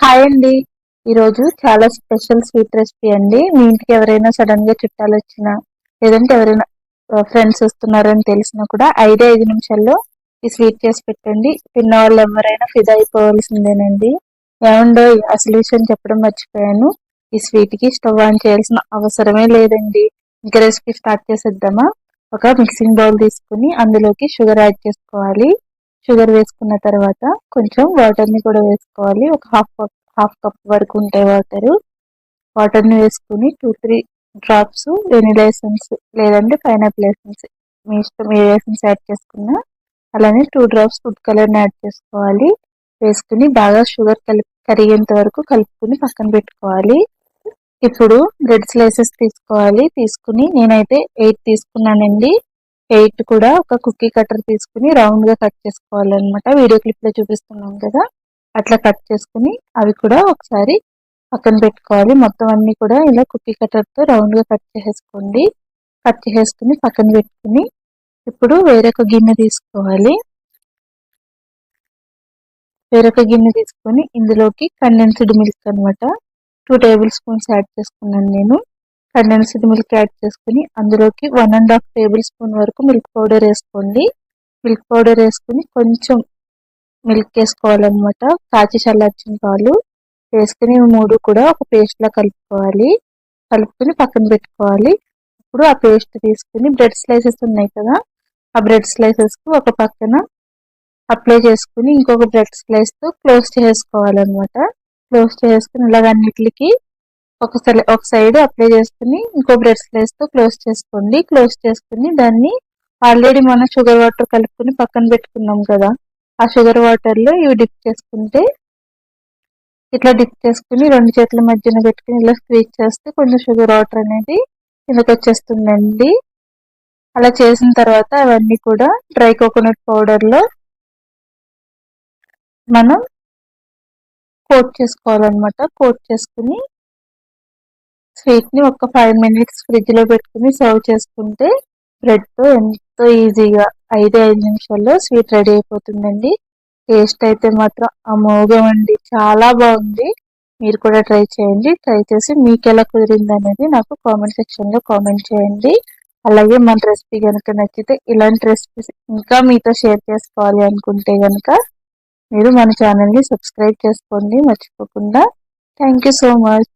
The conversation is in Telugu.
హాయ్ అండి. ఈరోజు చాలా స్పెషల్ స్వీట్ రెసిపీ అండి. మీ ఇంటికి ఎవరైనా సడన్గా చుట్టాలు వచ్చినా లేదంటే ఎవరైనా ఫ్రెండ్స్ వస్తున్నారని తెలిసినా కూడా ఐదే ఐదు నిమిషాల్లో ఈ స్వీట్ చేసి పెట్టండి. తిన్న వాళ్ళు ఎవరైనా ఫిదా అయిపోవాల్సిందేనండి. ఏమండో అసలు విషయం చెప్పడం మర్చిపోయాను. ఈ స్వీట్కి స్టవ్ ఆన్ చేయాల్సిన అవసరమే లేదండి. ఇంకా రెసిపీ స్టార్ట్ చేసేద్దామా? ఒక మిక్సింగ్ బౌల్ తీసుకుని అందులోకి షుగర్ యాడ్ చేసుకోవాలి. షుగర్ వేసుకున్న తర్వాత కొంచెం వాటర్ని కూడా వేసుకోవాలి. ఒక హాఫ్ కప్ హాఫ్ కప్ వరకు ఉంటాయి వాటర్. వాటర్ని వేసుకుని two three drops vanilla essence లేదంటే పైనాపిల్ ఎసెన్స్ మీ ఇష్టం ఏ ఎసెన్స్ యాడ్ చేసుకున్నా అలానే టూ డ్రాప్స్ ఫుడ్ కలర్ని యాడ్ చేసుకోవాలి. వేసుకుని బాగా షుగర్ కలిపి కరిగేంత వరకు కలుపుకుని పక్కన పెట్టుకోవాలి. ఇప్పుడు బ్రెడ్ స్లైసెస్ తీసుకోవాలి. తీసుకుని నేనైతే ఎయిట్ తీసుకున్నానండి. ఎయిట్ కూడా ఒక కుక్కీ కట్టర్ తీసుకుని రౌండ్గా కట్ చేసుకోవాలన్నమాట. వీడియో క్లిప్లో చూపిస్తున్నాం కదా. అట్లా కట్ చేసుకుని అవి కూడా ఒకసారి పక్కన పెట్టుకోవాలి. మొత్తం అన్ని కూడా ఇలా కుక్కీ కట్టర్తో తో రౌండ్గా కట్ చేసేసుకోండి. కట్ చేసేసుకుని పక్కన పెట్టుకుని ఇప్పుడు వేరొక గిన్నె తీసుకోవాలి. వేరొక గిన్నె తీసుకొని ఇందులోకి కండెన్స్డ్ మిల్క్ అనమాట టూ టేబుల్ స్పూన్స్ యాడ్ చేసుకున్నాను నేను. కండెన్స్డ్ మిల్క్ యాడ్ చేసుకుని అందులోకి one and half tablespoon వరకు మిల్క్ పౌడర్ వేసుకోండి. మిల్క్ పౌడర్ వేసుకుని కొంచెం మిల్క్ వేసుకోవాలన్నమాట. కాచి చల్లార్చిన పాలు వేసుకుని మూడు కూడా ఒక పేస్ట్లా కలుపుకోవాలి. కలుపుకుని పక్కన పెట్టుకోవాలి. ఇప్పుడు ఆ పేస్ట్ తీసుకుని బ్రెడ్ స్లైసెస్ ఉన్నాయి కదా ఆ బ్రెడ్ స్లైసెస్కి ఒక పక్కన అప్లై చేసుకుని ఇంకొక బ్రెడ్ స్లైస్తో క్లోజ్ చేసుకోవాలన్నమాట క్లోజ్ చేసుకుని ఇలాగ అన్నిటికి ఒక ఒక సైడ్ అప్లై చేసుకుని ఇంకో బ్రెడ్ స్లైస్తో క్లోజ్ చేసుకోండి. క్లోజ్ చేసుకుని దాన్ని ఆల్రెడీ మనం షుగర్ వాటర్ కలుపుకుని పక్కన పెట్టుకున్నాం కదా ఆ షుగర్ వాటర్లో ఇవి డిప్ చేసుకుంటే ఇట్లా డిప్ చేసుకుని రెండు చేతుల మధ్యన పెట్టుకుని ఇలా స్క్వీజ్ చేస్తే కొంచెం షుగర్ వాటర్ అనేది కిందకు వచ్చేస్తుందండి. అలా చేసిన తర్వాత అవన్నీ కూడా డ్రై కోకోనట్ పౌడర్లో మనం కోట్ చేసుకోవాలన్నమాట. కోట్ చేసుకుని స్వీట్ని ఒక ఫైవ్ మినిట్స్ ఫ్రిడ్జ్లో పెట్టుకుని సర్వ్ చేసుకుంటే బ్రెడ్తో ఎంతో ఈజీగా ఐదే ఐదు నిమిషాల్లో స్వీట్ రెడీ అయిపోతుందండి. టేస్ట్ అయితే మాత్రం అమోఘం అండి. చాలా బాగుంది. మీరు కూడా ట్రై చేయండి. ట్రై చేసి మీకు ఎలా కుదిరింది అనేది నాకు కామెంట్ సెక్షన్లో కామెంట్ చేయండి. అలాగే మన రెసిపీ కనుక నచ్చితే ఇలాంటి రెసిపీస్ ఇంకా మీతో షేర్ చేసుకోవాలి అనుకుంటే కనుక మీరు మన ఛానల్ని సబ్స్క్రైబ్ చేసుకోండి. మర్చిపోకుండా. Thank you so much.